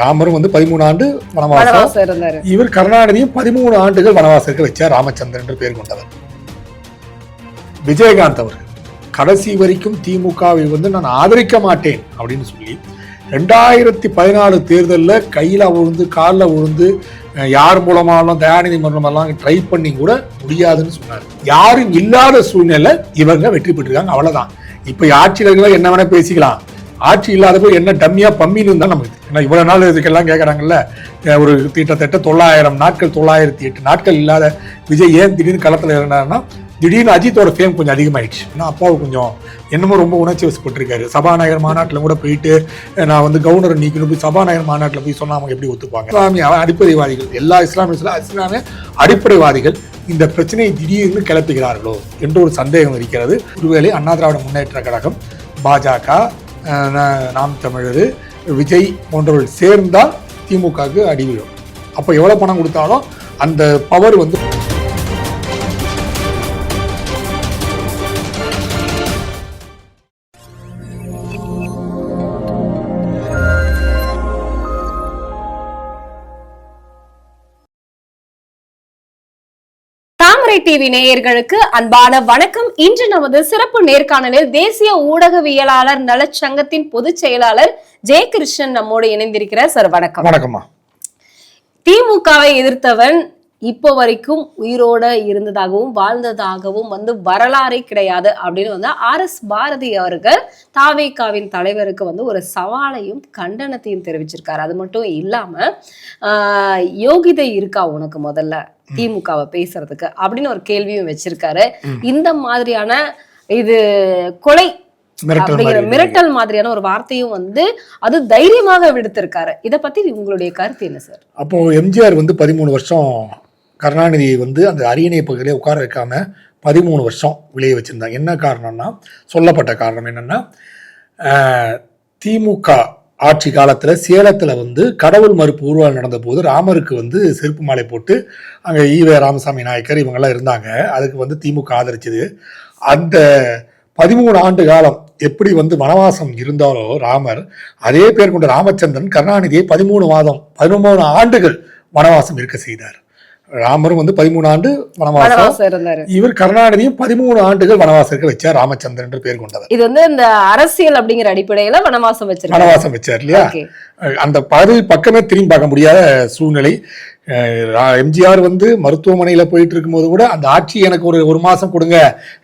ராமரும் வந்து பதிமூணு ஆண்டு வனவாசம். இவர் கருணாநிதியும் பதிமூணு ஆண்டுகள் வனவாசத்துக்கு வச்சார் ராமச்சந்திரன் என்று பேர் கொண்டவர். விஜயகாந்த் அவர்கள் கடைசி வரைக்கும் திமுகவை வந்து நான் ஆதரிக்க மாட்டேன் அப்படின்னு சொல்லி ரெண்டாயிரத்தி பதினாலு தேர்தலில் கையில் விழுந்து காலில் விழுந்து யார் மூலமாலும் தயாநிதி மூலமெல்லாம் ட்ரை பண்ணி கூட முடியாதுன்னு சொன்னார். யாரும் இல்லாத சூழ்நிலை இவங்க வெற்றி பெற்றிருக்காங்க அவ்வளவுதான். இப்போ ஆட்சியாளர்கள் என்ன வேணா பேசிக்கலாம். ஆட்சி இல்லாதப்போ என்ன டம்மியா பம்மின்னு தான் நமக்கு ஏன்னா இவ்வளவு நாள் இதுக்கெல்லாம் கேட்குறாங்கல்ல ஒரு கிட்டத்தட்ட தொள்ளாயிரம் நாட்கள் தொள்ளாயிரத்தி எட்டு நாட்கள் இல்லாத விஜய் ஏன் திடீர்னு களத்தில் இருந்தாருன்னா திடீர்னு அஜித்தோட ஃபேம் கொஞ்சம் அதிகமாயிடுச்சு. ஏன்னா அப்பாவு கொஞ்சம் என்னமோ ரொம்ப உணர்ச்சி வசப்பட்டிருக்காரு. சபாநாயகர் மாநாட்டில் கூட போயிட்டு நான் வந்து கவர்னர் நீக்கணும் போய் சபாநாயகர் மாநாட்டில் போய் சொன்னால் அவங்க எப்படி ஒத்துப்பாங்க? இஸ்லாமிய அடிப்படைவாதிகள் எல்லா இஸ்லாமிய இஸ்லாமிய அடிப்படைவாதிகள் இந்த பிரச்சனையை திடீர்னு கிளப்புகிறார்களோ என்ற ஒரு சந்தேகம் இருக்கிறது. ஒருவேளை அண்ணா திராவிட முன்னேற்ற கழகம் பாஜக நாம் தமிழர் விஜய் போன்றவர்கள் சேர்ந்தால் திமுகவுக்கு அடிவிடும் அப்போ எவ்வளோ பணம் கொடுத்தாலும் அந்த பவர் வந்து டிவி நேயர்களுக்கு அன்பான வணக்கம். இன்று நமது சிறப்பு நேர்காணலில் தேசிய ஊடகவியலாளர் நலச்சங்கத்தின் பொதுச் செயலாளர் ஜெயகிருஷ்ணன் நம்மோடு இணைந்திருக்கிறார். சார் வணக்கம். வணக்கம்மா. திமுகவை எதிர்த்தவன் இப்போ வரைக்கும் உயிரோட இருந்ததாகவும் வாழ்ந்ததாகவும் வந்து வரலாறே கிடையாது அப்படின்னு வந்து ஆர் எஸ் பாரதி அவர்கள் தாவேகாவின் தலைவருக்கு வந்து ஒரு சவாலையும் கண்டனத்தையும் தெரிவிச்சிருக்காரு. அது மட்டும் இல்லாம யோகிதை இருக்கா உனக்கு முதல்ல திமுகவை பேசுறதுக்கு அப்படின்னு ஒரு கேள்வியும் வச்சிருக்காரு. இந்த மாதிரியான இது கொலை அப்படிங்கிற மிரட்டல் மாதிரியான ஒரு வார்த்தையும் வந்து அது தைரியமாக விடுத்திருக்காரு. இத பத்தி உங்களுடைய கருத்து என்ன சார்? அப்போ எம்ஜிஆர் வந்து பதிமூணு வருஷம் கருணாநிதியை வந்து அந்த அரியணை பகுதியிலே உட்கார வைக்காம பதிமூணு வருஷம் விளைய வச்சிருந்தாங்க. என்ன காரணம்னா சொல்லப்பட்ட காரணம் என்னென்னா திமுக ஆட்சி காலத்தில் சேலத்தில் வந்து கடவுள் மறுப்பு ஊர்வலம் நடந்தபோது ராமருக்கு வந்து செருப்பு மாலை போட்டு அங்கே ஈவே ராமசாமி நாயக்கர் இவங்கெல்லாம் இருந்தாங்க. அதுக்கு வந்து திமுக ஆதரிச்சது. அந்த பதிமூணு ஆண்டு காலம் எப்படி வந்து வனவாசம் இருந்தாலோ ராமர் அதே பேர் கொண்ட ராமச்சந்திரன் கருணாநிதியை பதிமூணு மாதம் பதிமூணு ஆண்டுகள் வனவாசம் இருக்க செய்தார். ராமரும் வந்து பதிமூணு ஆண்டு வனவாசம். இவர் கருணாநிதியும் பதிமூணு ஆண்டுகள் வனவாசம் இருக்க வச்சார் ராமச்சந்திரன் என்று பேர் கொண்டவர். இது வந்து இந்த அரசியல் அப்படிங்கிற அடிப்படையில வனவாசம் வச்சிருக்காங்க வனவாசம் வச்சார் இல்லையா? அந்த பதவி பக்கமே திரும்பி பார்க்க முடியாத சூழ்நிலை. எம்ஜிஆர் வந்து மருத்துவமனையில போயிட்டு இருக்கும்போது கூட அந்த ஆட்சி எனக்கு ஒரு ஒரு மாசம் கொடுங்க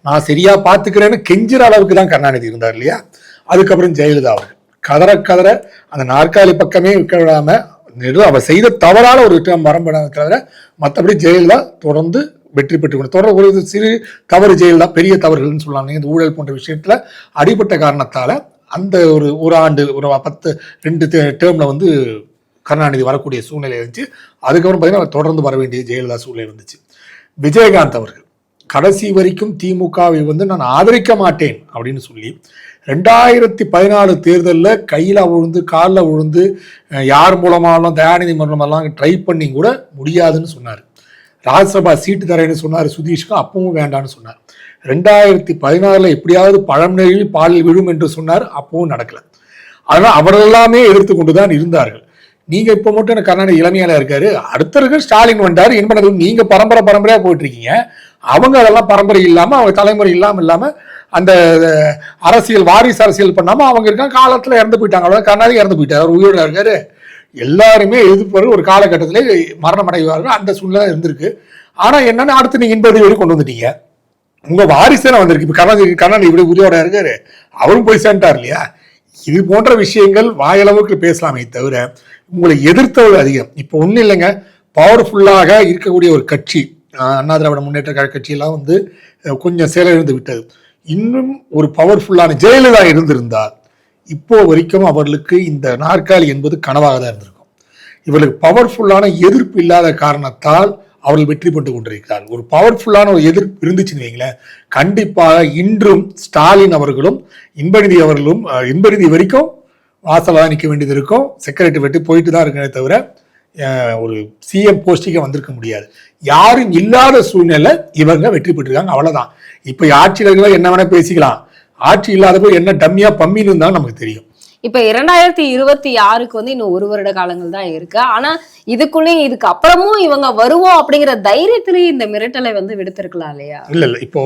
நான் சரியா பாத்துக்கிறேன்னு கெஞ்சுற அளவுக்கு தான் கருணாநிதி இருந்தார் இல்லையா? அதுக்கப்புறம் ஜெயலலிதா அவர்கள். கதற கதற அந்த நாற்காலி பக்கமே விற்க விடாம நெடு- அவர் செய்த தவறான ஒரு விட்டு மரம்படாத தவிர மற்றபடி ஜெயலலிதா தொடர்ந்து வெற்றி பெற்று தொடர் ஒரு சிறு தவறு ஜெயலலிதா பெரிய தவறுகள்னு சொல்லலாம். இந்த ஊழல் போன்ற விஷயத்தில் அடிபட்ட காரணத்தால் அந்த ஒரு ஒரு ஆண்டு ஒரு பத்து ரெண்டு டேர்மில் வந்து கருணாநிதி வரக்கூடிய சூழ்நிலை இருந்துச்சு. அதுக்கப்புறம் பார்த்தீங்கன்னா தொடர்ந்து வர வேண்டிய ஜெயலலிதா சூழ்நிலை இருந்துச்சு. விஜயகாந்த் அவர்கள் கடைசி வரைக்கும் திமுகவை வந்து நான் ஆதரிக்க மாட்டேன் அப்படின்னு சொல்லி ரெண்டாயிரத்தி பதினாலு தேர்தலில் கையில் விழுந்து காலில் விழுந்து யார் மூலமாலும் தயாநிதி மூலமெல்லாம் ட்ரை பண்ணி கூட முடியாதுன்னு சொன்னார். ராஜ்யசபா சீட்டு தரேன்னு சொன்னார் சுதீஷ்க்கு அப்பவும் வேண்டான்னு சொன்னார். ரெண்டாயிரத்தி பதினாறில் எப்படியாவது பழம் நெழி பாலில் விழும் என்று சொன்னார் அப்பவும் நடக்கலை. அதனால் அவரெல்லாமே எல்லாமே எதிர்த்து கொண்டு தான் இருந்தார்கள். நீங்கள் இப்போ மட்டும் எனக்கு கர்நாடக இளமையால இருக்காரு. அடுத்தருக்கு ஸ்டாலின் வந்தார் என்ன பண்ணது? நீங்கள் பரம்பரை பரம்பரையாக போயிட்டு இருக்கீங்க. அவங்க அதெல்லாம் பரம்பரை இல்லாமல் அவங்க தலைமுறை இல்லாமல் இல்லாமல் அந்த அரசியல் வாரிசு அரசியல் பண்ணாமல் அவங்க இருக்காங்க காலத்தில் இறந்து போயிட்டாங்க. அவ்வளவு இறந்து போயிட்டார். அவர் உயிரோட இருக்காரு. எல்லாருமே எதிர்ப்பு ஒரு காலகட்டத்திலே மரணம் அடைவார்கள் அந்த சூழ்நிலை இருந்திருக்கு. ஆனால் என்னென்னு அடுத்து நீங்க இன்பது வரை கொண்டு வந்துட்டீங்க. உங்க வாரிசே வந்திருக்கு. இப்போ கருணாநிதி கருணாநிதி இப்படி உயிரோட இருக்காரு. அவரும் போய் சேர்ந்துட்டார் இல்லையா? இது போன்ற விஷயங்கள் வாயளவுக்கு பேசலாமே தவிர உங்களை எதிர்த்தவர்கள் அதிகம். இப்போ ஒன்றும் இல்லைங்க. பவர்ஃபுல்லாக இருக்கக்கூடிய ஒரு கட்சி அண்ணா திராவிட முன்னேற்ற கழக கட்சியெல்லாம் வந்து கொஞ்சம் செயலிழந்து விட்டது. இன்னும் ஒரு பவர்ஃபுல்லான ஜெயலலிதா இருந்திருந்தால் இப்போ வரைக்கும் அவர்களுக்கு இந்த நாற்காலி என்பது கனவாக தான் இருந்திருக்கும். இவர்களுக்கு பவர்ஃபுல்லான எதிர்ப்பு இல்லாத காரணத்தால் அவர்கள் வெற்றி பெற்று கொண்டிருக்கிறார் ஒரு பவர்ஃபுல்லான ஒரு எதிர்ப்பு இருந்துச்சுன்னு வைங்களேன் கண்டிப்பாக இன்றும் ஸ்டாலின் அவர்களும் இன்பநிதி அவர்களும் இன்பநிதி வரைக்கும் வாசலாக நிற்க வேண்டியது இருக்கும். செக்ரட்டரி வெட்டி போயிட்டு தான் இருக்கே தவிர ஒரு சிஎம் போஸ்டிங்க வந்திருக்க முடியாது. யாரும் இல்லாத சூழ்நிலை இவங்க வெற்றி பெற்றிருக்காங்க. அவ்வளவுதான். இப்போ ஆட்சியாளர்கள் என்ன வேணா பேசிக்கலாம். ஆட்சி இல்லாதப்போ என்ன டம்மியா பம்மின்னு தான் நமக்கு தெரியும். இப்ப இரண்டாயிரத்தி இருபத்தி ஆறுக்கு வந்து இன்னும் ஒரு வருட காலங்கள் தான் இருக்கு. ஆனா இதுக்குள்ளேயும் இதுக்கு அப்புறமும் இவங்க வருவோம் அப்படிங்கிற தைரியத்திலேயே இந்த மிரட்டலை வந்து விடுத்திருக்கலாம் இல்லையா? இல்ல இல்ல. இப்போ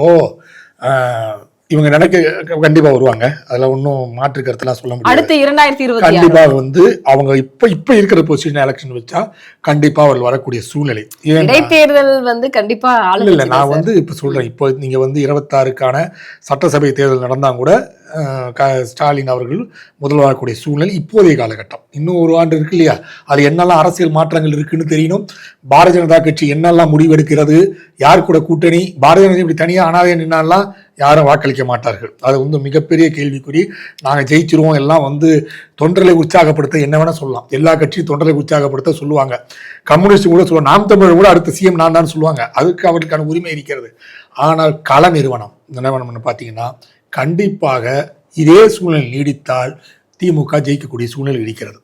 இவங்க நினைக்க கண்டிப்பா வருவாங்க. அதுல ஒன்றும் மாற்று கருத்துலாம் சொல்ல முடியாது. அடுத்து இரண்டாயிரத்தி இருபத்தி ஆறு. கண்டிப்பா வந்து அவங்க இப்ப இப்ப இருக்கிற பொசிஷன் எலெக்ஷன் வச்சா கண்டிப்பா அவர்கள் வரக்கூடிய சூழ்நிலை. இடைத்தேர்தல் வந்து கண்டிப்பா ஆளுங்க இல்ல நான் வந்து இப்ப சொல்றேன். இப்போ நீங்க வந்து இருபத்தாறுக்கான சட்டசபை தேர்தல் நடந்தா கூட ஸ்டாலின் அவர்கள் முதல்வராகக்கூடிய சூழ்நிலை இப்போதைய காலகட்டம். இன்னும் ஒரு ஆண்டு இருக்கு இல்லையா? அது என்னெல்லாம் அரசியல் மாற்றங்கள் இருக்குன்னு தெரியணும். பாரதிய ஜனதா கட்சி என்னெல்லாம் முடிவெடுக்கிறது? யார் கூட கூட்டணி? பாரதிய ஜனதா இப்படி தனியா அனாதையா நின்னாலாம் யாரும் வாக்களிக்க மாட்டார்கள். அது வந்து மிகப்பெரிய கேள்விக்குறி. நாங்கள் ஜெயிச்சிருவோம் எல்லாம் வந்து தொண்டர்களை உற்சாகப்படுத்த என்ன வேணால் சொல்லலாம். எல்லா கட்சியும் தொண்டரை உற்சாகப்படுத்த சொல்லுவாங்க. கம்யூனிஸ்ட் கூட சொல்லுவாங்க நாம் தமிழர் கூட அடுத்த சிஎம் நான் தான் சொல்லுவாங்க. அதுக்கு அவருக்கான உரிமை இருக்கிறது. ஆனால் கள நிறுவனம் நிறுவனம்னு பார்த்தீங்கன்னா கண்டிப்பாக இதே சூழ்நிலை நீடித்தால் திமுக ஜெயிக்கக்கூடிய சூழ்நிலை இருக்கிறது.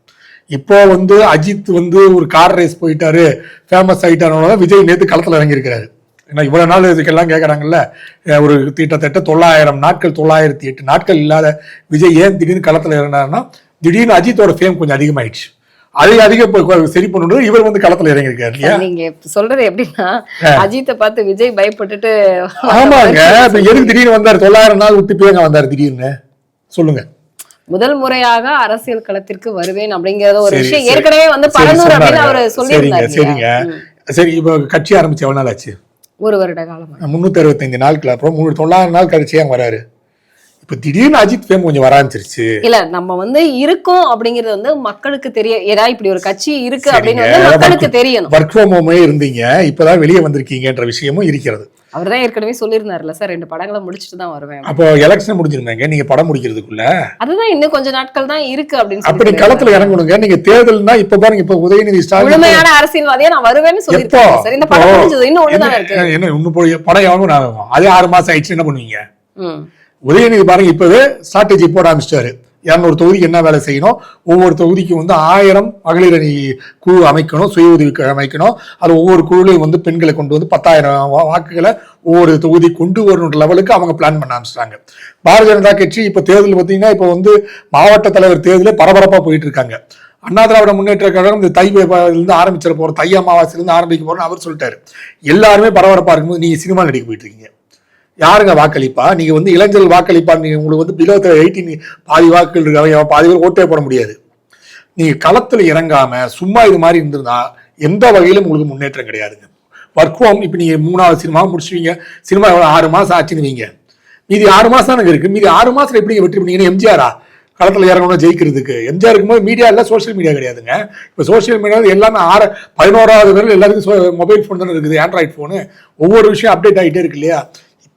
இப்போ வந்து அஜித் வந்து ஒரு கார் ரேஸ் போயிட்டாரு ஃபேமஸ் ஆகிட்டாருனால விஜய் நேற்று களத்தில் இறங்கியிருக்கிறாரு. ஏன்னா இவ்வளவு நாள் இதுக்கெல்லாம் கேட்குறாங்கல்ல ஒரு கிட்டத்தட்ட தொள்ளாயிரம் நாட்கள் தொள்ளாயிரத்தி எட்டு நாட்கள் இல்லாத விஜய் ஏன் திடீர்னு களத்தில் இறங்கினாருன்னா திடீர்னு அஜித்தோட ஃபேம் கொஞ்சம் அதிகமாயிடுச்சு. அதை அதிக சரி பண்ணணும் இவர் வந்து களத்தில் இறங்கியிருக்காரு இல்லையா? நீங்க சொல்றது எப்படின்னா அஜித்தை பார்த்து விஜய் பயப்பட்டுட்டு ஆமாங்க. எதுக்கு திடீர்னு வந்தாரு? தொள்ளாயிரம் நாள் விட்டு போய் வந்தாரு திடீர்னு. சொல்லுங்க. முதல் முறையாக அரசியல் களத்திற்கு வருவேன் அப்படிங்கறத ஒரு விஷயம். ஏற்கனவே வந்து பரந்தூர் அப்படின்னு. அவர் சரிங்க சொல்லியிருந்தாரு சரிங்க. சரி இப்போ கட்சி ஆரம்பிச்சு எவ்வளவு நாள் ஆச்சு? ஒரு வருட காலமா. முன்னூத்தி அறுபத்தைந்து நாட்கள் அப்புறம் மூணு தொள்ளாயிரம் நாள் கழிச்சு ஏன் வராரு? இப்ப திடீர்னு அஜித் ஃபேம் கொஞ்சம் வர ஆரம்பிச்சிருச்சு. இல்ல நம்ம வந்து இருக்கோம் அப்படிங்கிறது வந்து மக்களுக்கு தெரிய ஏதா இப்படி ஒரு கட்சி இருக்கு அப்படின்னு மக்களுக்கு தெரியணும் ஒர்க் ஃப்ரம் ஹோமே இருந்தீங்க இப்பதான் வெளியே வந்திருக்கீங்கன்ற விஷயமும் இருக்கிறது. அவர் தான் ஏற்கனவே சொல்லியிருந்தாருல்ல சார் ரெண்டு படங்களை முடிச்சுட்டு தான் வருவேன். அப்போ எலெக்ஷன் முடிஞ்சிருந்தாங்க நீங்க படம் முடிக்கிறதுக்குள்ள? அதுதான் இன்னும் கொஞ்ச நாட்கள் தான் இருக்கு அப்படின்னு அப்படி களத்துல இறங்கணுங்க. நீங்க தேர்தல்னா இப்ப பாருங்க இப்ப உதயநிதி ஸ்டாலின் முழுமையான அரசியல்வாதியா நான் வருவேன்னு எப்போ? சொல்லியிருக்காங்க சார். இந்த படம் முடிஞ்சது. இன்னும் ஒண்ணுதானே இருக்கு. என்ன இன்னும் போய் படம் எவ்வளவு நான்? அதே ஆறு மாசம் ஆயிடுச்சு என்ன பண்ணுவீங்க. உதயநிதி பாருங்க இப்பவே ஸ்ட்ராட்டஜி போட ஆரம்பிச்சிட்டாரு. இரநூறு தொகுதிக்கு என்ன வேலை செய்யணும்? ஒவ்வொரு தொகுதிக்கும் வந்து ஆயிரம் மகளிர் அணி குழு அமைக்கணும் சுய உதவி அமைக்கணும். அது ஒவ்வொரு குழுலையும் வந்து பெண்களை கொண்டு வந்து பத்தாயிரம் வாக்குகளை ஒவ்வொரு தொகுதி கொண்டு வரணுன்ற லெவலுக்கு அவங்க பிளான் பண்ண ஆரம்பிச்சிட்டாங்க. பாரதிய ஜனதா கட்சி இப்போ தேர்தல் பார்த்தீங்கன்னா இப்போ வந்து மாவட்ட தலைவர் தேர்தலே பரபரப்பாக போயிட்டு இருக்காங்க அண்ணா திராவிட முன்னேற்ற கழகம் இந்த தை இருந்து ஆரம்பிச்சிட போகிறோம் தை அமாவாசையிலேருந்து ஆரம்பிக்க போகிறோம்னு அவர் சொல்லிட்டாரு. எல்லாருமே பரபரப்பாக இருக்கும்போது நீங்கள் சினிமா நடிக்க போயிட்டு இருக்கீங்க யாருங்க வாக்களிப்பா? நீங்க வந்து இளைஞர்கள் வாக்களிப்பா? நீங்க உங்களுக்கு வந்து பிலோ எயிட்டீன் பாதி வாக்குகள் இருக்காங்க. பாதி பேர் ஓட்டே போட முடியாது. நீங்க களத்துல இறங்காம சும்மா இது மாதிரி இருந்திருந்தா எந்த வகையிலும் உங்களுக்கு முன்னேற்றம் கிடையாதுங்க. ஒர்க் ஹோம் இப்போ நீங்கள் மூணாவது சினிமா முடிச்சுவீங்க சினிமா ஆறு மாதம் ஆச்சுன்னு வைங்க. மீதி ஆறு மாசம் தானே இருக்குது மீதி ஆறு மாதத்தில் எப்படி வெற்றி பண்ணீங்கன்னா எம்ஜிஆரா? களத்தில் இறங்கணும் ஜெயிக்கிறதுக்கு. எம்ஜிஆர் இருக்கும்போது மீடியா இல்லை சோஷியல் மீடியா கிடையாதுங்க. இப்போ சோஷியல் மீடியாவில் எல்லாமே ஆறு பதினோராவது வரையில் எல்லாருக்கும் மொபைல் ஃபோன் தானே இருக்குது. ஆண்ட்ராய்ட் ஃபோனு ஒவ்வொரு விஷயம் அப்டேட் ஆகிட்டே இருக்கு இல்லையா?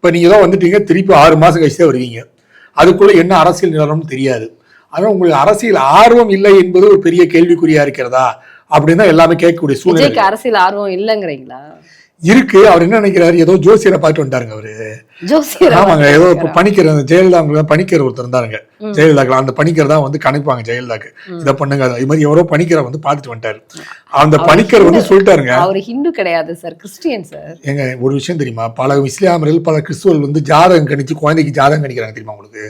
இப்போ நீங்க தான் வந்துட்டீங்க திருப்பி ஆறு மாசம் கழிச்சு தான் வருவீங்க. அதுக்குள்ள என்ன அரசியல் நிலவரம்னு தெரியாது. அதனால உங்களுக்கு அரசியல் ஆர்வம் இல்லை என்பது ஒரு பெரிய கேள்விக்குறியா இருக்கிறதா? அப்படின்னு தான் எல்லாமே கேட்கக்கூடிய சூழ்நிலை அரசியல் ஆர்வம் இல்லைங்கிறீங்களா? இருக்கு. அவர் என்ன நினைக்கிறாரு? ஏதோ ஜோசியரை பார்த்து வந்துட்டாருங்க அவரு. ஆமாங்க. ஏதோ இப்ப பணிக்கிற ஜெயலலிதா அவங்க பணிக்கிற ஒருத்தர் இருந்தாருங்க. ஜெயலலிதாக்கு அந்த பணிக்கர் தான் வந்து கணிப்பாங்க ஜெயலலிதாக்கு. இதை பண்ணுங்க. அது மாதிரி எவரோ பணிக்கரை வந்து பார்த்துட்டு வந்துட்டாரு. அந்த பணிக்கர் வந்து சொல்லிட்டாருங்க. அவர் ஹிந்து கிடையாது சார். Christian sir. ஏங்க ஒரு விஷயம் தெரியுமா? பல இஸ்லாமியர்கள் பல கிறிஸ்துவர்கள் வந்து ஜாதகம் கணிச்சு குழந்தைக்கு ஜாதகம் கணிக்கிறாங்க தெரியுமா உங்களுக்கு.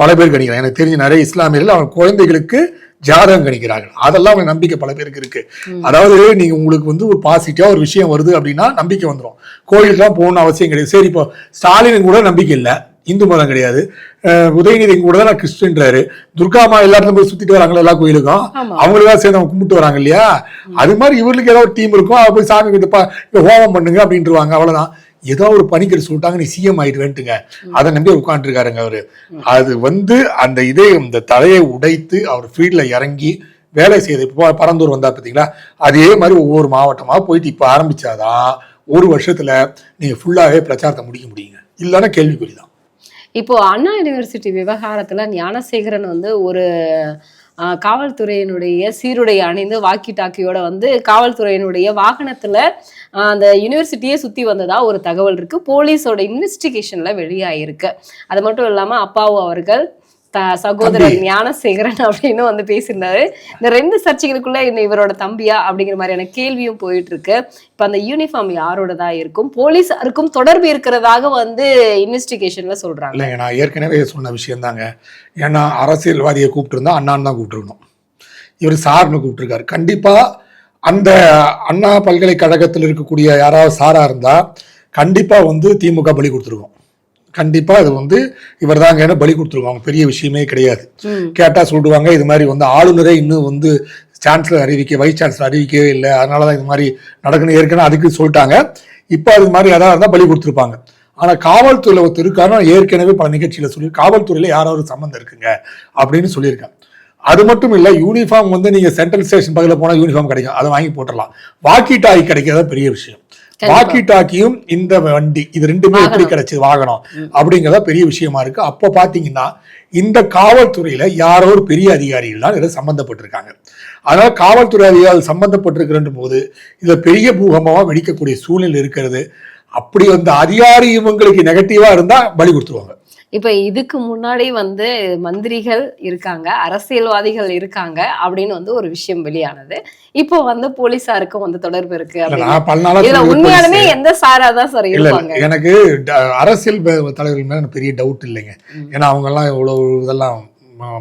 பல பேர் கணிக்கிறாங்க. எனக்கு தெரிஞ்ச நிறைய இஸ்லாமியர்கள் அவங்க குழந்தைகளுக்கு ஜாதகம் கணிக்கிறார்கள் அதெல்லாம் அவங்க நம்பிக்கை பல பேருக்கு இருக்கு. அதாவது நீங்க உங்களுக்கு வந்து ஒரு பாசிட்டிவா ஒரு விஷயம் வருது அப்படின்னா நம்பிக்கை வந்துடும் கோயிலுக்குலாம் போகணும்னு அவசியம் கிடையாது. சரி இப்போ ஸ்டாலினுக்கு கூட நம்பிக்கை இல்லை. இந்து மதம் கிடையாது. உதயநிதி கூட தான் கிறிஸ்டின்றாரு துர்காமா எல்லாத்துலயும் போய் சுத்திட்டு வராங்களா எல்லா கோயிலுக்கும்? ஆமா. அவங்களுக்காக சேர்ந்து அவங்க கும்பிட்டு வராங்க இல்லையா? அது மாதிரி இவர்களுக்கு ஏதோ ஒரு டீம் இருக்கும். அவ போய் சாமி கிட்ட ஹோமம் பண்ணுங்க அப்படின்ட்டுருவாங்க அவ்வளவுதான். ஏதோ ஒரு பணிக்கர் சொல்லிட்டாங்க நீ சிஎம் ஆயிட்டு வேண்டுங்க அதை நம்பி உட்காந்துருக்காருங்க அவரு. அது வந்து அந்த இதே இந்த தலையை உடைத்து அவர் ஃபீல்ட்ல இறங்கி வேலை செய்யுது இப்போ பரந்தூர் வந்தா பார்த்தீங்களா அதே மாதிரி ஒவ்வொரு மாவட்டமா போயிட்டு இப்போ ஆரம்பிச்சாதான் ஒரு வருஷத்துல நீங்க ஃபுல்லாவே பிரச்சாரத்தை முடிக்க முடியுங்க. இல்லைன்னா கேள்விக்குறி தான் இப்போ அண்ணா யூனிவர்சிட்டி விவகாரத்துல ஞானசேகரன் வந்து ஒரு காவல்துறையினுடைய சீருடை அணிந்து வாக்கி டாக்கியோட வந்து காவல்துறையினுடைய வாகனத்துல அந்த யூனிவர்சிட்டியே சுத்தி வந்ததா ஒரு தகவல் இருக்கு. போலீஸோட இன்வெஸ்டிகேஷன்ல வெளியாயிருக்கு. அது மட்டும் இல்லாம அப்பாவு அவர்கள் சகோதரர் ஞானசேகரன் அப்படின்னு வந்து பேசியிருந்தாரு. இந்த ரெண்டு சர்ச்சைகளுக்குள்ள இந்த இவரோட தம்பியா அப்படிங்கிற மாதிரியான கேள்வியும் போயிட்டு இருக்கு இப்ப அந்த யூனிஃபார்ம் யாரோடதா இருக்கும்? போலீஸாருக்கும் தொடர்பு இருக்கிறதாக வந்து இன்வெஸ்டிகேஷன்ல சொல்றாங்க. இல்லைங்க நான் ஏற்கனவே சொன்ன விஷயம் தாங்க ஏன்னா அரசியல்வாதியை கூப்பிட்டுருந்தா அண்ணான்னு தான் கூப்பிட்டுருக்கணும். இவர் சார்னு கூப்பிட்டுருக்காரு. கண்டிப்பா அந்த அண்ணா பல்கலைக்கழகத்தில் இருக்கக்கூடிய யாராவது சாரா இருந்தா கண்டிப்பா வந்து திமுக பலி கொடுத்துருக்கோம். கண்டிப்பா அது வந்து இவர் தாங்க பலி கொடுத்துருக்கோம் பெரிய விஷயமே கிடையாது. ம். கேட்டா சொல்லுவாங்க இது மாதிரி வந்து ஆளுநரே இன்னும் வந்து சான்சலர் அறிவிக்க வைஸ் சான்சலர் அறிவிக்கவே இல்லை. அதனால தான் இது மாதிரி நடக்கணும் ஏற்கனவே அதுக்கு சொல்லிட்டாங்க. இப்போ அது மாதிரி யாராவது இருந்தால் பலி கொடுத்துருப்பாங்க. ஆனா காவல்துறையில ஒருத்தர் இருக்காருன்னா ஏற்கனவே பல நிகழ்ச்சியில சொல்லி காவல்துறையில யாராவது சம்மந்தம் இருக்குங்க அப்படின்னு சொல்லியிருக்காங்க அது மட்டும் இல்ல யூனிஃபார்ம் வந்து நீங்க சென்ட்ரல் ஸ்டேஷன் பக்கத்துல போனா யூனிஃபார்ம் கிடைக்கும். அதை வாங்கி போட்டுடலாம். வாக்கி டாக்கி கிடைக்கிறதா பெரிய விஷயம். வாக்கி டாக்கியும் இந்த வண்டி இது ரெண்டுமே எப்படி கிடைச்சது? வாகனம். அப்படிங்கறத பெரிய விஷயமா இருக்கு. அப்போ பாத்தீங்கன்னா இந்த காவல்துறையில யாரோ ஒரு பெரிய அதிகாரிகள் தான் இதில் சம்பந்தப்பட்டிருக்காங்க. அதனால காவல்துறை அதிகாரிகள் சம்பந்தப்பட்டிருக்கிற போது இதுல பெரிய பூகம்பமா வெடிக்கக்கூடிய சூழ்நிலை இருக்கிறது. அப்படி வந்து அதிகாரி இவங்களுக்கு நெகட்டிவா இருந்தா பலி கொடுத்துருவாங்க. இப்ப இதுக்கு முன்னாடி வந்து மந்திரிகள் இருக்காங்க அரசியல்வாதிகள் இருக்காங்க அப்படின்னு வந்து ஒரு விஷயம் வெளியானது. இப்போ வந்து போலீஸாருக்கும் வந்து தொடர்பு இருக்கு இதுல உண்மையாலுமே எந்த சாரா தான் சார் இருப்பாங்க? எனக்கு அரசியல் தலைவர்கள் மேல பெரிய டவுட் இல்லைங்க. ஏன்னா அவங்க எல்லாம் இவ்வளவு இதெல்லாம்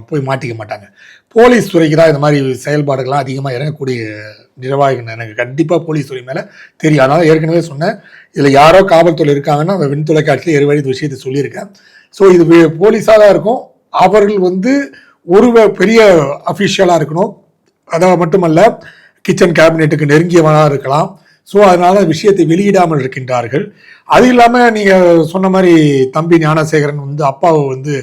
போய் மாட்டிக்க மாட்டாங்க. போலீஸ் துறைக்கு தான் இந்த மாதிரி செயல்பாடுகள்லாம் அதிகமாக இறங்கக்கூடிய நிர்வாகிகள் எனக்கு கண்டிப்பாக போலீஸ் துறை மேலே தெரியும். அதனால ஏற்கனவே சொன்னேன். இதில் யாரோ காவல்துறை இருக்காங்கன்னா அந்த விண் தொலைக்காட்சியில் இந்த விஷயத்தை சொல்லியிருக்கேன். ஸோ இது போலீஸாக தான் இருக்கும். அவர்கள் வந்து ஒரு பெரிய அஃபிஷியலாக இருக்கணும். அதாவது மட்டுமல்ல கிச்சன் கேபினெட்டுக்கு நெருங்கியவனாக இருக்கலாம். ஸோ அதனால விஷயத்தை வெளியிடாமல் இருக்கின்றார்கள். அது இல்லாமல் நீங்கள் சொன்ன மாதிரி தம்பி ஞானசேகரன் வந்து அப்பாவை வந்து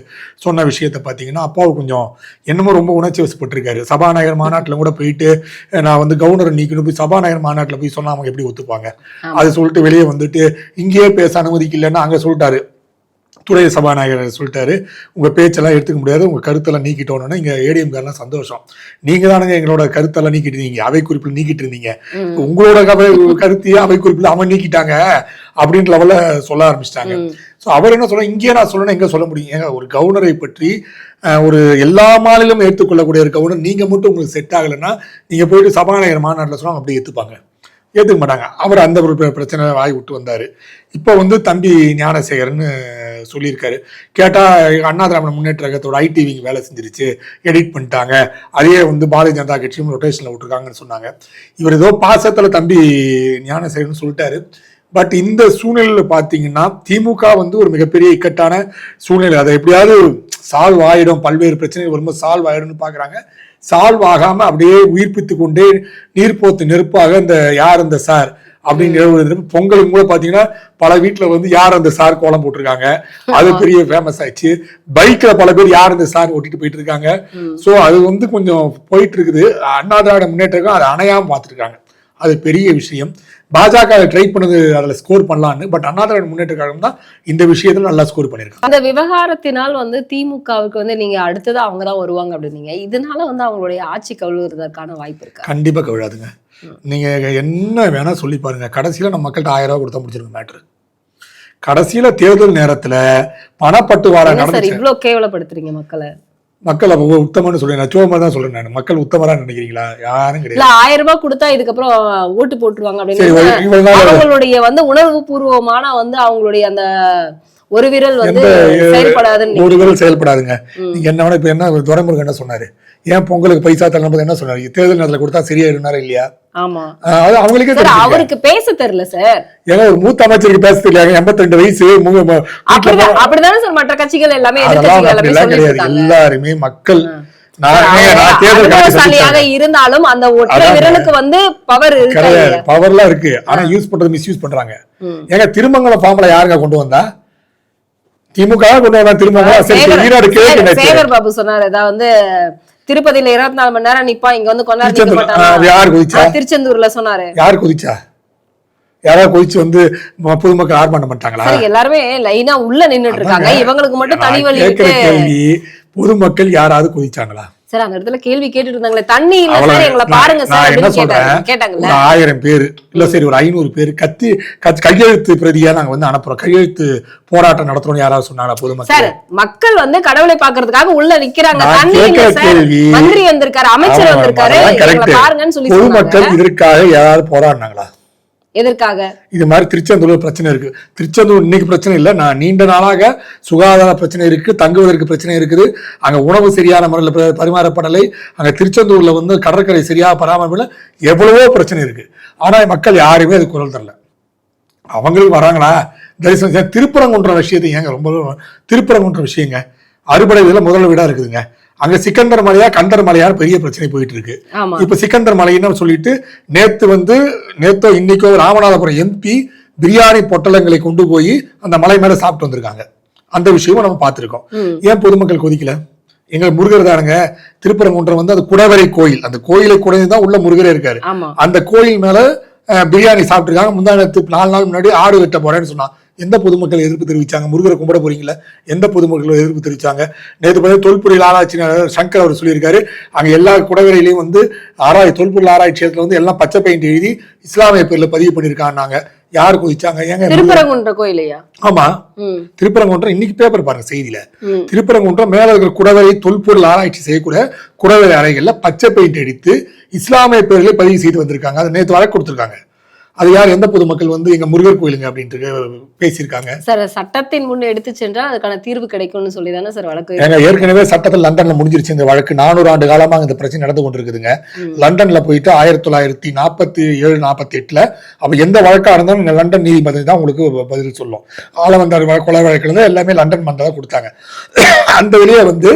சொன்ன விஷயத்தை பார்த்தீங்கன்னா அப்பாவு கொஞ்சம் என்னமோ ரொம்ப உணர்ச்சி வசப்பட்டிருக்காரு. சபாநாயகர் மாநாட்டில் கூட போயிட்டு நான் வந்து கவர்னரை நீக்கணும் போய் சபாநாயகர் மாநாட்டில் போய் சொன்னா அவங்க எப்படி ஒத்துப்பாங்க. அது சொல்லிட்டு வெளியே வந்துட்டு இங்கேயே பேச அனுமதிக்கலைன்னா அங்கே சொல்லிட்டாரு. துறை சபாநாயகர் சொல்லிட்டாரு. உங்க பேச்செல்லாம் எடுத்துக்க முடியாது. உங்க கருத்தெல்லாம் நீக்கிட்டோன்னு இங்க ஏடிஎம் காரெல்லாம் சந்தோஷம். நீங்க தானுங்க எங்களோட கருத்தெல்லாம் நீக்கிட்டு இருந்தீங்க அவை குறிப்பில் நீக்கிட்டு இருந்தீங்க. உங்களோட கவை கருத்தையே அவை குறிப்பில் அவன் நீக்கிட்டாங்க அப்படின்ற லெவல்ல சொல்ல ஆரம்பிச்சிட்டாங்க. ஸோ அவர் என்ன சொல்ல இங்கே நான் சொல்லணும் எங்க சொல்ல முடியும்? ஏங்க ஒரு கவர்னரை பற்றி ஒரு எல்லா மாநிலமும் ஏற்றுக்கொள்ளக்கூடிய ஒரு கவர்னர் நீங்க மட்டும் உங்களுக்கு செட் ஆகலைன்னா நீங்க போயிட்டு சபாநாயகர் மாநாட்டில் சொன்னா அப்படி ஏத்துப்பாங்க. ஏற்றுக்க மாட்டாங்க. அவர் அந்த ஒரு பிரச்சனை வாய் விட்டு வந்தார். இப்போ வந்து தம்பி ஞானசேகரன் சொல்லியிருக்காரு. கேட்டால் அண்ணா திராவிட முன்னேற்ற கழகத்தோட ஐடி விங் வேலை செஞ்சிருச்சு. எடிட் பண்ணிட்டாங்க. அதே வந்து பாரதிய ஜனதா கட்சியும் ரொட்டேஷனில் விட்டுருக்காங்கன்னு சொன்னாங்க. இவர் ஏதோ பாசத்தில் தம்பி ஞானசேகரன் சொல்லிட்டாரு. பட் இந்த சூழ்நிலையில் பார்த்தீங்கன்னா திமுக வந்து ஒரு மிகப்பெரிய இக்கட்டான சூழ்நிலை. அதை எப்படியாவது சால்வ் ஆகிடும் பல்வேறு பிரச்சனைகள் வரும்போது சால்வ் ஆகிடும்னு பார்க்குறாங்க சால்வ் ஆகாம அப்படியே உயிர்ப்பித்து கொண்டே நீர்ப்போத்து நெருப்பாக இந்த யார் அந்த சார் ஒரு இது. பொங்கலுக்கு கூட பாத்தீங்கன்னா பல வீட்டுல வந்து யார் அந்த சார் கோலம் போட்டிருக்காங்க. அது பெரிய ஃபேமஸ் ஆயிடுச்சு. பைக்ல பல பேர் யார் அந்த சார் ஓட்டிட்டு போயிட்டு இருக்காங்க. சோ அது வந்து கொஞ்சம் போயிட்டு இருக்குது. அண்ணா திராவிட முன்னேற்றம் அதை அணையாம பார்த்துருக்காங்க. அது பெரிய விஷயம். பாஜக ட்ரை பண்ணது அதுல ஸ்கோர் பண்ணலான்னு பட் அண்ணா திராவிட முன்னேற்ற கழகம் தான் இந்த விஷயத்துல நல்லா ஸ்கோர் பண்ணிருக்காங்க அந்த விவகாரத்தினால் வந்து திமுகவுக்கு வந்து நீங்க அடுத்தது அவங்க தான் வருவாங்க அப்படின்னீங்க. இதனால வந்து அவங்களுடைய ஆட்சி கழுவுறதற்கான வாய்ப்பு இருக்கா? கண்டிப்பா கவிழாதுங்க. நீங்க என்ன வேணா சொல்லி பாருங்க. கடைசியில நம்ம மக்கள்கிட்ட ஆயிரம் ரூபாய் கொடுத்தா முடிச்சிருக்க மேட்ரு கடைசியில தேர்தல் நேரத்துல நடந்துச்சு? இவ்ளோ கேவலப்படுத்துறீங்க மக்களை? மக்கள் அப்ப உத்தமன்னு சொல்றேன். நான் சோமா தான் சொல்றேன் நான். மக்கள் உத்தமரா நினைக்கிறீங்களா? யாரும் கிடையாது. இல்ல ஆயிரம் ரூபாய் கொடுத்தா இதுக்கப்புறம் ஓட்டு போட்டுருவாங்க அப்படின்னு அவங்களுடைய வந்து உணர்வு பூர்வமான வந்து அவங்களுடைய அந்த ஒரு விரல் வந்து செயல்படாதுன்னு ஒரு விரல் செயல்படாதுங்க. நீங்க என்ன வேணா இப்ப என்ன துரைமுருகன் என்ன சொன்னாரு? ஏன் பொங்கலுக்கு பைசா தரணும் என்ன சொன்னாரு? தேர்தல் நேரத்துல கொடுத்தா சரியாயிருந்தாரா இல்லையா? ஆமா. அது அவங்களுக்கே அவருக்கு பேச தெரியல சார். ஏன்னா ஒரு மூத்த அமைச்சருக்கு பேச தெரியாங்க எண்பத்தி ரெண்டு வயசு அப்படிதான் சார் மற்ற கட்சிகள் எல்லாமே கிடையாது. எல்லாருமே மக்கள். இருந்தாலும் அந்த ஒற்றை. விரலுக்கு வந்து பவர்? பவர்லாம் இருக்கு. ஆனா யூஸ் பண்றது மிஸ்யூஸ் பண்றாங்க. ஏங்க திருமங்கலம் ஃபார்ம்ல யாருங்க கொண்டு வந்தா? திமுக தான் கொண்டு வந்தா திருமங்கலம் சரி சேகர் ஈரோடு சேகர் கேட்க சேகர் பாபு சொன்னாரு அதாவது வந்து திருப்பதியில இருபத்தி நாலு மணி நேரம் நிப்பா இங்க வந்து கொண்டாடி யார் குதிச்சா? திருச்செந்தூர்ல சொன்னாரு. யார் குதிச்சா? யாராவது குதிச்சு வந்து பொதுமக்கள் ஆர்ப்பாட்டம் பண்ணிட்டாங்களா? சரி எல்லாருமே லைனா உள்ள நின்னுட்டு இருக்காங்க. இவங்களுக்கு மட்டும் தனி வழி கேட்கிற கேள்வி பொதுமக்கள் யாராவது குதிச்சாங்களா? சார் அந்த இடத்துல கேள்வி கேட்டுட்டு இருந்தாங்களே தண்ணி இல்ல சார் எங்களை பாருங்க சார் என்ன சொல்றேன்? கேட்டாங்கல்ல? ஆயிரம் பேர் இல்ல சரி ஒரு ஐநூறு பேர் கத்தி கத்- கையெழுத்து பிரதியா நாங்க வந்து அனுப்புறோம். கையெழுத்து போராட்டம் நடத்துறோம் யாராவது சொன்னாங்க பொதுமக்கள் சார்? மக்கள் வந்து கடவுளை பாக்குறதுக்காக உள்ள நிக்கிறாங்க. தண்ணி இல்ல சார். மந்திரி வந்திருக்காரு அமைச்சர் வந்திருக்காரு. பாருங்கன்னு சொல்லி பொதுமக்கள் இதற்காக யாராவது போராடினாங்களா? எதற்காக? இது மாதிரி திருச்செந்தூர்ல பிரச்சனை இருக்கு. திருச்செந்தூர் இன்னைக்கு பிரச்சனை இல்லை. நான் நீண்ட நாளாக சுகாதார பிரச்சனை இருக்கு தங்குவதற்கு பிரச்சனை இருக்குது. அங்க உணவு சரியான முறையில் பரிமாறப்படலை. அங்க திருச்செந்தூர்ல வந்து கடற்கரை சரியாக பராமரிப்பில் எவ்வளவோ பிரச்சனை இருக்கு. ஆனா மக்கள் யாருமே அது குரல் தரல. அவங்களுக்கு வராங்களா? தரிசனம் செய்ய திருப்பரங்குன்ற விஷயத்தை ஏங்க ரொம்ப திருப்பரங்குன்ற விஷயங்க. அறுபடை வீதியில முதல் வீடாக இருக்குதுங்க. அங்க சிக்கந்தர் மலையா கந்தர் மலையா பெரிய பிரச்சனை போயிட்டு இருக்கு இப்ப சிக்கந்தர் மலைன்னு சொல்லிட்டு நேத்து வந்து நேத்தோ இன்னைக்கோ ராமநாதபுரம் எம்பி பிரியாணி பொட்டலங்களை கொண்டு போய் அந்த மலை மேல சாப்பிட்டு வந்திருக்காங்க. அந்த விஷயமும் நம்ம பார்த்திருக்கோம். ஏன் பொதுமக்கள் கொதிக்கல? எங்க முருகர் தானுங்க. திருப்பரங்குன்றம் வந்து அது குடவரை கோயில். அந்த கோயிலை குடைந்து தான் உள்ள முருகரே இருக்காரு. அந்த கோயில் மேல பிரியாணி சாப்பிட்டுருக்காங்க. முந்தா நேத்து நாலு நாள் முன்னாடி ஆடு வெட்ட போறேன்னு சொன்னான். எந்த பொதுமக்கள் எதிர்ப்பு தெரிவிச்சாங்க? முருகரை கும்பிட போறீங்களா எந்த பொதுமக்கள் எதிர்ப்பு தெரிவிச்சாங்க? நேற்று பார்த்து தொல்பொருள் ஆராய்ச்சியாளர் சங்கர் அவர் சொல்லியிருக்காரு. அங்க எல்லா குடவரையிலையும் வந்து ஆராய் தொல்பொருள் ஆராய்ச்சியத்துல வந்து எல்லாம் பச்சை பெயிண்ட் எழுதி இஸ்லாமிய பேர்ல பதிவு பண்ணியிருக்காங்க யார் குதிச்சாங்க ஏங்க திருப்பரங்குன்ற கோயிலையா? ஆமா. திருப்பரங்குன்றம் இன்னைக்கு பேப்பர் பாருங்க செய்தியில. திருப்பரங்குன்றம் மேல இருக்கிற குடவரை தொல்பொருள் ஆராய்ச்சி செய்யக்கூடிய குடவரை அறைகள்ல பச்சை பெயிண்ட் அடித்து இஸ்லாமிய பேர்களை பதிவு செய்து வந்திருக்காங்க. அதை நேற்று வழக்கு கொடுத்திருக்காங்க. அது யார்? எந்த பொதுமக்கள் வந்து எங்க முருகர் கோயிலுங்க அப்படின்ட்டு பேசியிருக்காங்க. சார் சட்டத்தின் முன் எடுத்து சென்றால் அதுக்கான தீர்வு கிடைக்கும்னு சொல்லி தானே சார் வழக்கு? ஏங்க ஏற்கனவே சட்டத்தில் லண்டன்ல முடிஞ்சிருச்சு. இந்த வழக்கு நானூறு ஆண்டு காலமா இந்த பிரச்சனை நடந்து கொண்டிருக்குதுங்க. லண்டன்ல போயிட்டு ஆயிரத்தி தொள்ளாயிரத்தி நாற்பத்தி ஏழு நாற்பத்தி எட்டுல அப்ப எந்த வழக்கா இருந்தாலும் லண்டன் நீதிமன்றம் தான் உங்களுக்கு பதில் சொல்லும். ஆலவந்தார் வழக்கு, கொலை வழக்குல இருந்து எல்லாமே லண்டன் மன்றம் தான் கொடுத்தாங்க. அந்த வழியே வந்து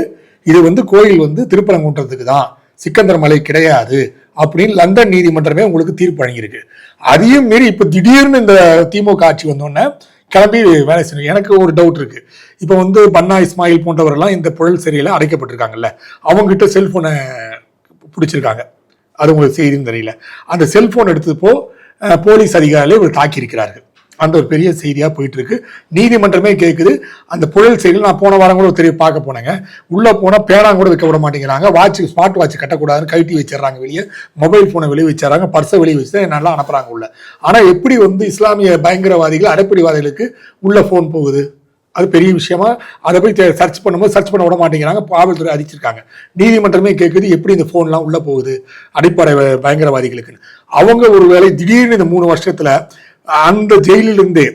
இது வந்து கோயில் வந்து திருப்பரங்குன்றத்துக்கு தான். சிக்கந்தர் மலை கிடையாது. அப்படின்னு லண்டன் நீதிமன்றமே உங்களுக்கு தீர்ப்பு வழங்கியிருக்கு. அதையும் மீறி இப்போ திடீர்னு இந்த திமுக ஆட்சி வந்தோடனே கிளம்பி வேலை செய்யணும். எனக்கு ஒரு டவுட் இருக்கு. இப்போ வந்து பன்னா இஸ்மாயில் போன்றவரெல்லாம் இந்த புழல் சிறையில் அடைக்கப்பட்டிருக்காங்கல்ல. அவங்ககிட்ட செல்போனை பிடிச்சிருக்காங்க. அது உங்களுக்கு செய்தின்னு தெரியல. அந்த செல்போன் எடுத்தப்போ போலீஸ் அதிகாரிகளை இவர் தாக்கியிருக்கிறார்கள். அந்த ஒரு பெரிய செய்தியாக போயிட்டு இருக்கு நீதிமன்றமே கேட்குது அந்த புழல் செயலில் நான் போன வாரம் கூட ஒரு தெரிய பார்க்க போனேங்க. உள்ளே போனால் பேனா கூட வைக்க விட மாட்டேங்கிறாங்க. வாட்ச் ஸ்மார்ட் வாட்ச் கட்டக்கூடாதுன்னு கழட்டி வச்சிடறாங்க வெளியே. மொபைல் ஃபோனை வெளியே வச்சிடறாங்க. பர்ஸை வெளியே வச்சு நல்லா அனுப்புறாங்க உள்ள. ஆனால் எப்படி வந்து இஸ்லாமிய பயங்கரவாதிகள் அடைப்பிடிவாதிகளுக்கு உள்ள ஃபோன் போகுது? அது பெரிய விஷயமா? அதை போய் சர்ச் பண்ணும்போது சர்ச் பண்ண விட மாட்டேங்கிறாங்க. காவல்துறை அடிச்சிருக்காங்க. நீதிமன்றமே கேட்குது எப்படி இந்த ஃபோன்லாம் உள்ளே போகுது? அடிப்படை பயங்கரவாதிகளுக்குன்னு. அவங்க ஒருவேளை திடீர்னு இந்த மூணு வருஷத்தில் அந்த ஜெயிலிலிருந்தே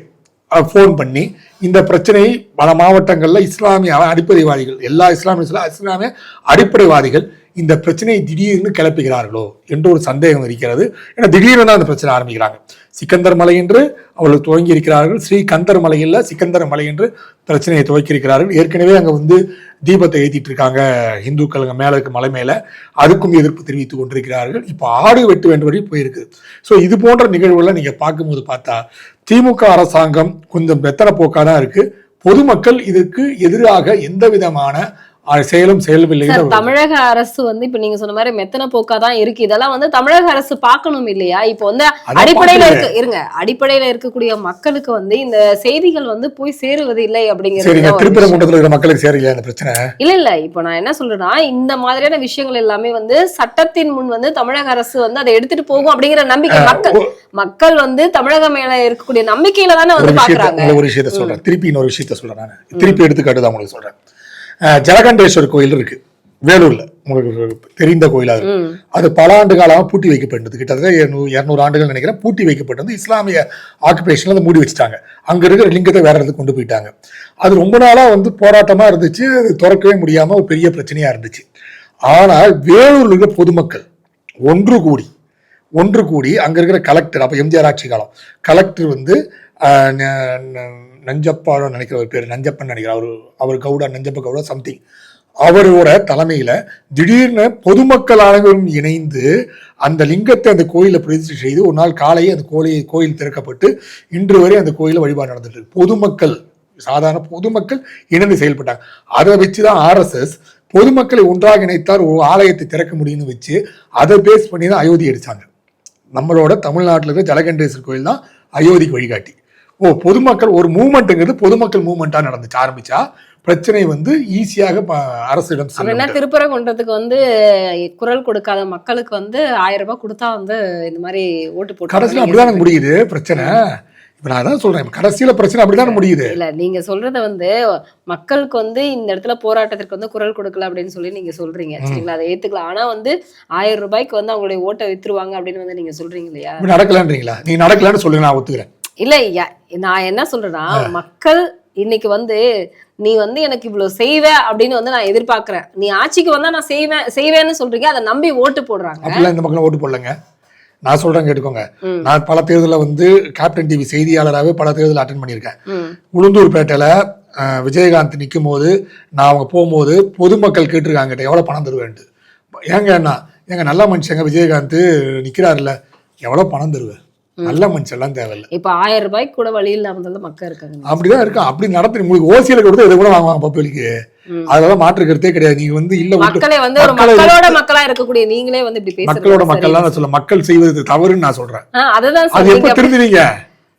ஃபோன் பண்ணி இந்த பிரச்சனையை பல மாவட்டங்களில் இஸ்லாமிய அடிப்படைவாதிகள் எல்லா இஸ்லாமிய இஸ்லாமிய அடிப்படைவாதிகள் இந்த பிரச்சனையை திடீர்னு கிளப்புகிறார்களோ என்ற ஒரு சந்தேகம் இருக்கிறது. ஏன்னா திடீர்னு தான் அந்த பிரச்சனை ஆரம்பிக்கிறாங்க. சிக்கந்தர் மலை என்று அவர்கள் துவங்கி இருக்கிறார்கள் ஸ்ரீ கந்தர் மலையில் சிக்கந்தர் மலை என்று பிரச்சனையை துவக்கி இருக்கிறார்கள் ஏற்கனவே அங்கே வந்து தீபத்தை ஏத்திட்டு இருக்காங்க இந்துக்கள் அங்கே மேல இருக்க மலை மேலே. அதுக்கும் எதிர்ப்பு தெரிவித்துக் கொண்டிருக்கிறார்கள். இப்போ ஆடு வெட்டு வேண்டும் வரை போயிருக்கு. ஸோ இது போன்ற நிகழ்வுகளை நீங்க பார்க்கும்போது பார்த்தா திமுக அரசாங்கம் கொஞ்சம் வெத்தனை போக்காக தான் இருக்கு. பொதுமக்கள் இதுக்கு எதிராக எந்த விதமான செயலும் சார் தமிழக அரசு வந்து இப்ப நீங்க சொன்ன மாதிரி மெத்தன போக்கா தான் இருக்கு. இதெல்லாம் வந்து தமிழக அரசு பார்க்கணும் இல்லையா? இப்போ வந்து அடிப்படையில. இருக்க இருங்க. அடிப்படையில இருக்கக்கூடிய மக்களுக்கு வந்து இந்த செய்திகள் வந்து போய் சேருவது இல்லை அப்படிங்கிறது. திருப்பரங்குன்றத்தில் இருக்கிற மக்களுக்கு சேரலையா இந்த பிரச்சனை? இல்ல இல்ல. இப்போ நான் என்ன சொல்றேன்னா இந்த மாதிரியான விஷயங்கள் எல்லாமே வந்து சட்டத்தின் முன் வந்து தமிழக அரசு வந்து அதை எடுத்துட்டு போகும் அப்படிங்கிற நம்பிக்கை மக்கள். மக்கள் வந்து தமிழகம் மேல இருக்கக்கூடிய நம்பிக்கையில தானே வந்து பாக்குறாங்க. ஒரு விஷயத்த சொல்றேன். திருப்பி இன்னொரு விஷயத்த சொல்றேன் நான். திருப்பி எடுத்துக்காட்டு தான் உங்களுக்கு சொல்றேன். ஜலகண்டேஸ்வர் கோயில் இருக்கு. வேலூர்ல. உங்களுக்கு தெரிந்த கோயிலா இருக்கு. அது பல ஆண்டு காலமா பூட்டி வைக்கப்பட்டது கிட்டத்தட்ட இருநூறு இரநூறு ஆண்டுகள் நினைக்கிறேன் பூட்டி வைக்கப்பட்டது இஸ்லாமிய ஆக்குபேஷன்ல அதை மூடி வச்சுட்டாங்க. அங்க இருக்கிற லிங்கத்தை வேற இடத்துக்கு கொண்டு போயிட்டாங்க. அது ரொம்ப நாளா வந்து போராட்டமா இருந்துச்சு. அது திறக்கவே முடியாம ஒரு பெரிய பிரச்சனையா இருந்துச்சு. ஆனால் வேலூர்ல இருக்கிற பொதுமக்கள் ஒன்று கூடி ஒன்று கூடி அங்க இருக்கிற கலெக்டர் அப்ப எம்ஜிஆர் ஆட்சி காலம் கலெக்டர் வந்து ஆஹ், நினைக்கிற ஒரு பேர் நஞ்சப்பன் நினைக்கிறார் அவர் அவர் கவுடா நஞ்சப்ப கவுடா சம்திங் அவரோட தலைமையில திடீர்னு பொதுமக்கள் அனைவரும் இணைந்து அந்த லிங்கத்தை அந்த கோயிலில் பிரதிஷ்டை செய்து ஒரு நாள் காலையே அந்த கோயிலை கோயில் திறக்கப்பட்டு இன்று வரை அந்த கோயிலில் வழிபாடு நடந்துட்டு இருக்கு. பொதுமக்கள் சாதாரண பொதுமக்கள் இணைந்து செயல்பட்டாங்க. அதை வச்சு தான் ஆர்எஸ்எஸ் பொதுமக்களை ஒன்றாக இணைத்தார். ஒரு ஆலயத்தை திறக்க முடியும்னு வச்சு அதை பேஸ் பண்ணி தான் அயோத்தி அடித்தாங்க நம்மளோட தமிழ்நாட்டில் இருக்கிற ஜலகண்டேஸ்வர் கோயில் தான் அயோத்திக்கு வழிகாட்டி. ஓ பொதுமக்கள் ஒரு மூமெண்ட்டுங்கிறது பொதுமக்கள் மூமெண்ட்டாக நடந்துச்சு ஆரம்பிச்சா பிரச்சனை வந்து ஈஸியாக அரசிடம் அப்ப என்ன செல்லும் திருப்பரங்குன்றத்துக்கு வந்து குரல் கொடுக்காத மக்களுக்கு வந்து ஆயிரம் ரூபாய் கொடுத்தா வந்து இந்த மாதிரி ஓட்டு போட்டு கடைசியில் அப்படிதானே முடியுது. பிரச்சனை. இப்ப நான் அதான் சொல்றேன் கடைசியில பிரச்சனை அப்படிதானே முடியுது. இல்ல நீங்க சொல்றத வந்து மக்களுக்கு வந்து இந்த இடத்துல போராட்டத்திற்கு வந்து குரல் கொடுக்கல அப்படின்னு சொல்லி நீங்க சொல்றீங்க சரிங்களா? அதை ஏத்துக்கலாம் ஆனா வந்து ஆயிரம் ரூபாய்க்கு வந்து அவங்களுடைய ஓட்டை வித்துருவாங்க அப்படின்னு வந்து நீங்க சொல்றீங்க இல்லையா? நடக்கலன்றீங்களா? நீ நடக்கலன்னு சொல்லுங்க நான் ஒத்துக்கிறேன். இல்ல நான் என்ன சொல்றேன்னா மக்கள் இன்னைக்கு வந்து நீ வந்து எனக்கு இவ்வளவு செய்வ அப்படின்னு வந்து நான் எதிர்பார்க்கறேன். நீ ஆட்சிக்கு வந்தா நான் செய்வேன் செய்வேன்னு சொல்றீங்க அதை நம்பி ஓட்டு போடுறாங்க. அப்படிலாம் இந்த மக்கள் ஓட்டு போடலங்க. நான் சொல்றேன் கேட்டுக்கோங்க. நான் பல தேர்தலில் வந்து கேப்டன் டிவி செய்தியாளராகவே பல தேர்தல் அட்டன் பண்ணியிருக்கேன். உளுந்தூர்பேட்டையில் விஜயகாந்த் நிற்கும் போது நான் அவங்க போகும்போது பொதுமக்கள் கேட்டிருக்காங்க கிட்ட எவ்வளோ பணம் தருவேன்ட்டு. ஏங்க அண்ணா ஏங்க நல்ல மனுஷங்க விஜயகாந்த் நிற்கிறாருல்ல எவ்வளோ பணம் தருவேன் நல்ல மனுஷன்லாம் தேவையில்லை. இப்ப ஆயிரம் ரூபாய்க்கு கூட வழி இல்லாம தான் மக்கள் இருக்காங்க. அப்படிதான் இருக்கும் அப்படி நடத்தி உங்களுக்கு ஓசியில கொடுத்து எது கூட வாங்குவாங்க பப்ளிக்கு. அதெல்லாம் மாற்று கருத்தே கிடையாது. நீங்க வந்து இல்ல மக்களை வந்து ஒரு மக்களை மக்களோட மக்களா இருக்கக்கூடிய நீங்களே வந்து இப்படி பேசுறது. மக்களோட சரி. மக்கள்லாம் நான் சொல்ல மக்கள் செய்வது தவறுன்னு நான் சொல்றேன். அததான் அது எப்ப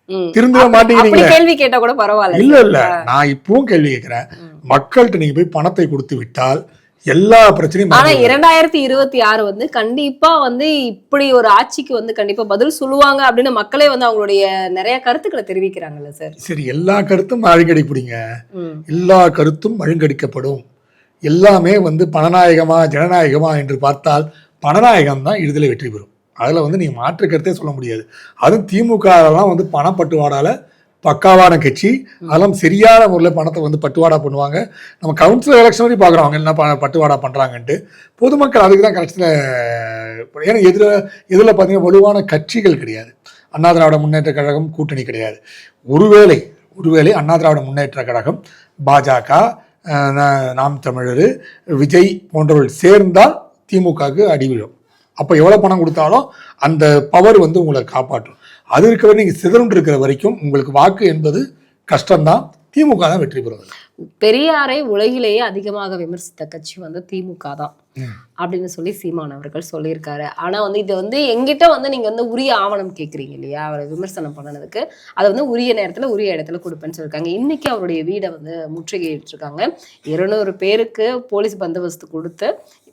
ம். திருந்தவே மாட்டேங்கிறீங்க கேள்வி கேட்டா கூட பரவாயில்ல. இல்ல இல்ல. நான் இப்பவும் கேள்வி கேட்கிறேன் மக்கள்கிட்ட நீங்க போய் பணத்தை கொடுத்து விட்டால் எல்லா பிரச்சனையும் ஆனா. இரண்டாயிரத்தி இருபத்தி ஆறு வந்து கண்டிப்பா வந்து இப்படி ஒரு ஆட்சிக்கு வந்து கண்டிப்பா பதில் சொல்லுவாங்க அப்படின்னு மக்களே வந்து அவங்களுடைய நிறைய கருத்துக்களை தெரிவிக்கிறாங்கல்ல சார்? சரி எல்லா கருத்தும் அழுங்கடிப்பிடிங்க. எல்லா கருத்தும் அழுங்கடிக்கப்படும். எல்லாமே வந்து பணநாயகமா ஜனநாயகமா என்று பார்த்தால் பணநாயகம் தான் இறுதியில் வெற்றி பெறும். அதில் வந்து நீங்கள் மாற்று கருத்தே சொல்ல முடியாது. அதுவும் திமுகலாம் வந்து பணப்பட்டுவாடால பக்காவான கட்சி. அதெல்லாம் சரியான முறையில் பணத்தை வந்து பட்டுவாடா பண்ணுவாங்க. நம்ம கவுன்சிலர் எலெக்ஷன் வரையும் பார்க்குறோம். அவங்க என்ன பட்டுவாடா பண்ணுறாங்கன்ட்டு பொதுமக்கள் அதுக்கு தான் கடைசியில் ஏன்னா எதிர எதில் பார்த்தீங்கன்னா வலுவான கட்சிகள் கிடையாது. அண்ணா திராவிட முன்னேற்ற கழகம் கூட்டணி கிடையாது. ஒருவேளை ஒருவேளை அண்ணா திராவிட முன்னேற்ற கழகம் பாஜக நாம் தமிழர் விஜய் போன்றவர்கள் சேர்ந்தால் திமுகவுக்கு அடி விழும். அப்போ எவ்வளோ பணம் கொடுத்தாலும் அந்த பவர் வந்து உங்களை காப்பாற்றும். அது இருக்க நீங்கள் சிதறுண்டு இருக்கிற வரைக்கும் உங்களுக்கு வாக்கு என்பது கஷ்டம்தான். திமுக தான் வெற்றி பெறுவது. பெரியாரை உலகிலேயே அதிகமாக விமர்சித்த கட்சி வந்து திமுக தான். அப்படின்னு சொல்லி சீமான் அவர்கள் சொல்லியிருக்காரு. ஆனா வந்து இது வந்து எங்கிட்ட வந்து நீங்க வந்து உரிய ஆவணம் கேக்குறீங்க இல்லையா? அவரை விமர்சனம் பண்ணனதுக்கு. அதை வந்து உரிய நேரத்துல உரிய இடத்துல கொடுப்பேன்னு சொல்லியிருக்காங்க. இன்னைக்கு அவருடைய வீடை வந்து முற்றுகையிட்டிருக்காங்க. இருநூறு பேருக்கு போலீஸ் பந்தோபஸ்து கொடுத்து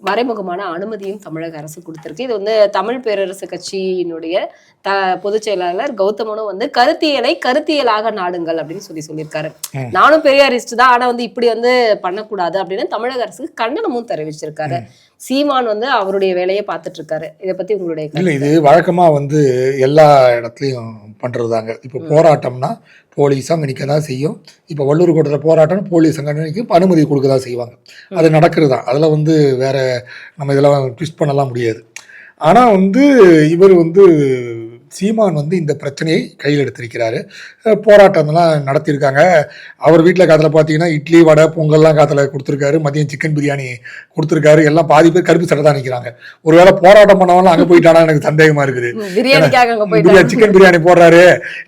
மறைமுகமான அனுமதியும் தமிழக அரசு கொடுத்திருக்கு. இது வந்து தமிழ் பேரரசு கட்சியினுடைய த பொதுச் செயலாளர் கௌதமனும் வந்து கருத்தியலை கருத்தியலாக நாடுங்கள் அப்படின்னு சொல்லி சொல்லியிருக்காரு. நானும் பெரியாரிஸ்ட் தான். ஆனா வந்து இப்படி வந்து பண்ணக்கூடாது அப்படின்னு தமிழக அரசுக்கு கண்டனமும் தெரிவிச்சிருக்காரு. சீமான் வந்து அவருடைய வேலையை பார்த்துட்டு இருக்காரு இதை பத்தி உங்களுடைய? இல்லை இது வழக்கமாக வந்து எல்லா இடத்துலையும் பண்ணுறதாங்க இப்போ போராட்டம்னா போலீஸ் அங்கே நிற்க தான் செய்யும். இப்போ வள்ளூர் கோட்டத்தில் போராட்டம் போலீஸ் அங்கே நிற்கும் அனுமதி கொடுக்க தான் செய்வாங்க அது நடக்கிறது? தான் அதில் வந்து வேற நம்ம இதெல்லாம் ட்விஸ்ட் பண்ணலாம் முடியாது. ஆனால் வந்து இவர் வந்து சீமான் வந்து இந்த பிரச்சனையை கையில் எடுத்திருக்கிறாரு. போராட்டம்லாம் நடத்தியிருக்காங்க. அவர் வீட்டில் காத்தில் பார்த்தீங்கன்னா இட்லி வடை பொங்கல்லாம் காத்தில் கொடுத்துருக்காரு. மதியம் சிக்கன் பிரியாணி கொடுத்துருக்காரு. எல்லாம் பாதி பேர் கருப்பு சட்டை தான் நிற்கிறாங்க ஒருவேளை போராட்டம் பண்ணவங்களாம் அங்கே போயிட்டானா எனக்கு சந்தேகமா இருக்குது. பிரியாணி சிக்கன் பிரியாணி போடுறாரு.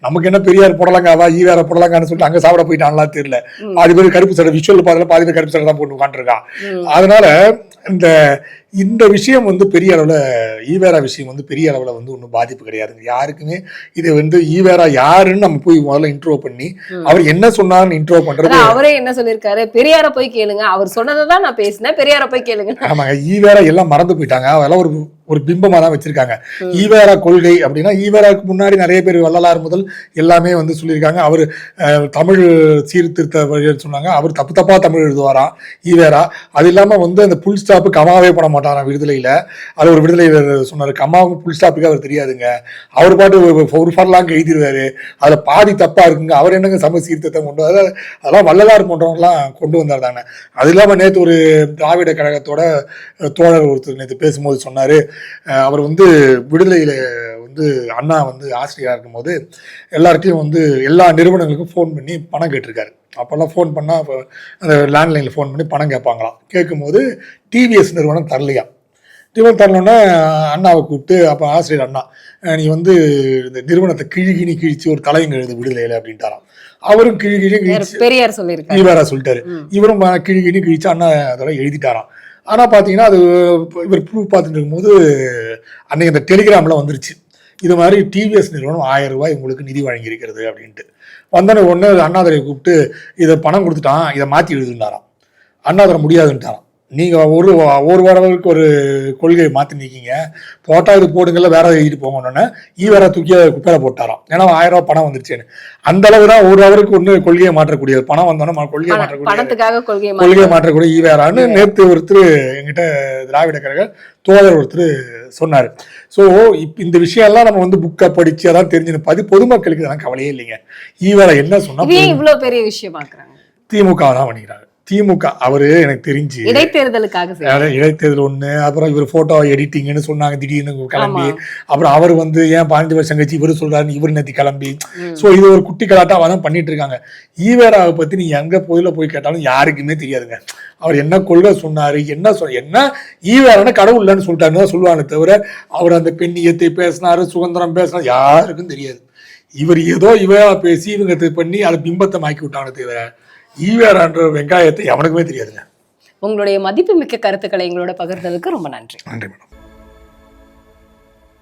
நமக்கு என்ன பெரியார் போடலாங்காவா ஈ வேற போடலாங்கான்னு சொல்லிட்டு அங்க சாப்பிட போயிட்டான்லாம் தெரியல. பாதி பேர் கருப்பு சட்டை விஷுவல் பாதில பாதி பேர் கருப்பு சட்டை தான் போட்டு உட்காந்துருக்கான் அதனால இந்த இந்த விஷயம் வந்து பெரிய அளவுல ஈவேரா விஷயம் வந்து பெரிய அளவுல வந்து ஒன்றும் பாதிப்பு கிடையாதுங்க யாருக்குமே இது வந்து ஈவேரா யாருன்னு நம்ம போய் முதல்ல இன்ட்ரோ பண்ணி அவர் என்ன சொன்னார்னு இன்ட்ரோ பண்றது அவரே என்ன சொல்லியிருக்காரு? பெரியார போய் கேளுங்க. அவர் சொன்னதை தான் நான் பேசினேன். பெரியார போய் கேளுங்க. ஆமாங்க ஈவேரா எல்லாம் மறந்து போயிட்டாங்க. அதெல்லாம் ஒரு ஒரு பிம்பமா தான் வச்சிருக்காங்க. ஈவேரா கொள்கை அப்படின்னா ஈவேராக்கு முன்னாடி நிறைய பேர் வள்ளலார் முதல் எல்லாமே வந்து சொல்லியிருக்காங்க. அவர் தமிழ் சீர்திருத்த சொன்னாங்க. அவர் தப்பு தப்பா தமிழ் எழுதுவாராம் ஈவேரா. அது இல்லாம வந்து அந்த புல் ஸ்டாப்பு கமாவே பண்ண மாட்டாராம் விடுதலையில? அது ஒரு விடுதலையில சொன்னாரு. கமாவும் புல் ஸ்டாப்புக்கு அவர் தெரியாதுங்க. அவர் பாட்டு ஒரு- ஒரு ஃபர்லாங் எழுதிடுவாரு அதுல பாதி தப்பா இருக்குங்க. அவர் என்னங்க சம சீர்திருத்தம் கொண்டு வந்தாரு? அதெல்லாம் வள்ளலார் போன்றவங்கலாம் கொண்டு வந்தார் தானே. அது இல்லாம நேற்று ஒரு திராவிட கழகத்தோட தோழர் ஒருத்தர் நேற்று பேசும்போது சொன்னாரு. அவர் வந்து விடுதலையில வந்து அண்ணா வந்து ஆசிரியராக இருக்கும்போது எல்லார்ட்டையும் வந்து எல்லா நிறுவனங்களுக்கும் ஃபோன் பண்ணி பணம் கேட்டிருக்காரு. அப்போல்லாம் ஃபோன் பண்ணால் அந்த லேண்ட்லைனில் ஃபோன் பண்ணி பணம் கேட்பாங்களாம். கேட்கும்போது டிவிஎஸ் நிறுவனம் தரலையா? டிவிஎஸ் தரலோன்னே அண்ணாவை கூப்பிட்டு அப்போ ஆசிரியர் அண்ணா நீ வந்து இந்த நிறுவனத்தை கிழிகினி கிழிச்சு ஒரு தலையங்க எழுது விடுதலையில் அப்படின்ட்டாராம். அவரும் கிழி கிழி கிழிச்சு பெரியார் சொல்லியிருக்காரு. ஈவேரா சொல்லிட்டாரு. இவரும் ம- கிழி கிழி கிழிச்சு அண்ணா அதெல்லாம் எழுதிட்டாராம். ஆனால் பார்த்தீங்கன்னா அது இவர் ப்ரூஃப் பார்த்துட்டு இருக்கும்போது அன்னைக்கு அந்த டெலிகிராமில் வந்துருச்சு. இது மாதிரி டிவிஎஸ் நிறுவனம் ஆயிரம் ரூபாய் உங்களுக்கு நிதி வழங்கியிருக்கிறது அப்படின்ட்டு. வந்தோடனே ஒன்று அண்ணாதுரை கூப்பிட்டு இதை பணம் கொடுத்துட்டான் இதை மாற்றி எழுதுனாராம். அண்ணாதுரை முடியாதுன்ட்டாராம். நீங்கள் ஒரு ஒரு வாரத்துக்கு ஒரு கொள்கையை மாற்றி நிற்கீங்க போட்டால் இது போடுங்கல்ல வேற எழுதிட்டு போங்கன்னு ஈ வேற தூக்கி அதை குப்பையில போட்டாராம். ஏன்னா ஆயிரம் ரூபாய் பணம் வந்துருச்சேன்னு அந்த அளவு தான் ஒரு அவருக்கு ஒன்று கொள்கையை மாற்றக்கூடியது. பணம் வந்தோன்னே கொள்கையை மாற்றக்கூடிய கொள்கையை மாற்றக்கூடிய ஈவேரான்னு நேத்து ஒருத்தர் எங்கிட்ட திராவிட கழக தோழர் ஒருத்தர் சொன்னார். ஸோ இப்போ இந்த விஷயம்லாம் நம்ம வந்து புக்கை படிச்சு அதான் தெரிஞ்சுன்னு பதி பொதுமக்களுக்கு இதெல்லாம் கவலையே இல்லைங்க. ஈவேரா என்ன சொன்னா இவ்வளவு பெரிய விஷயமாக்குறாங்க திமுக தான் பண்ணிக்கிறாங்க திமுக அவரு எனக்கு தெரிஞ்சு. இடைத்தேர்தலுக்காக இடைத்தேர்தல் ஒண்ணு அப்புறம் இவர் போட்டோ எடிட்டிங்னு சொன்னாங்க திடீர்னு கிளம்பி. அப்புறம் அவர் வந்து ஏன் பாஞ்சு வருஷம் கழிச்சு இவர் சொல்றாரு இவர் நேத்தி கிளம்பி. சோ இது ஒரு குட்டி கலாட்டாவா தான் பண்ணிட்டு இருக்காங்க. ஈவேராவை பத்தி நீ எங்க கோயில போய் கேட்டாலும் யாருக்குமே தெரியாதுங்க. அவர் என்ன கொள்கை சொன்னாரு என்ன சொல் என்ன ஈவேரான கடவுள் இல்லைன்னு சொல்லிட்டாருன்னு தான் சொல்லுவாங்க தவிர அவர் அந்த பெண்ணியத்தை பேசினாரு சுதந்திரம் பேசினாரு யாருக்கும் தெரியாது. இவர் ஏதோ இவையா பேசி இவங்க பண்ணி அதை பிம்பத்தை மாக்கி விட்டாங்க தவிர ஈவேரான்ற வெங்காயத்தை எவனுக்குமே தெரியாதுங்க. உங்களுடைய மதிப்புமிக்க கருத்துக்களை எங்களோட பகிர்ந்ததுக்கு ரொம்ப நன்றி. நன்றி மேடம்.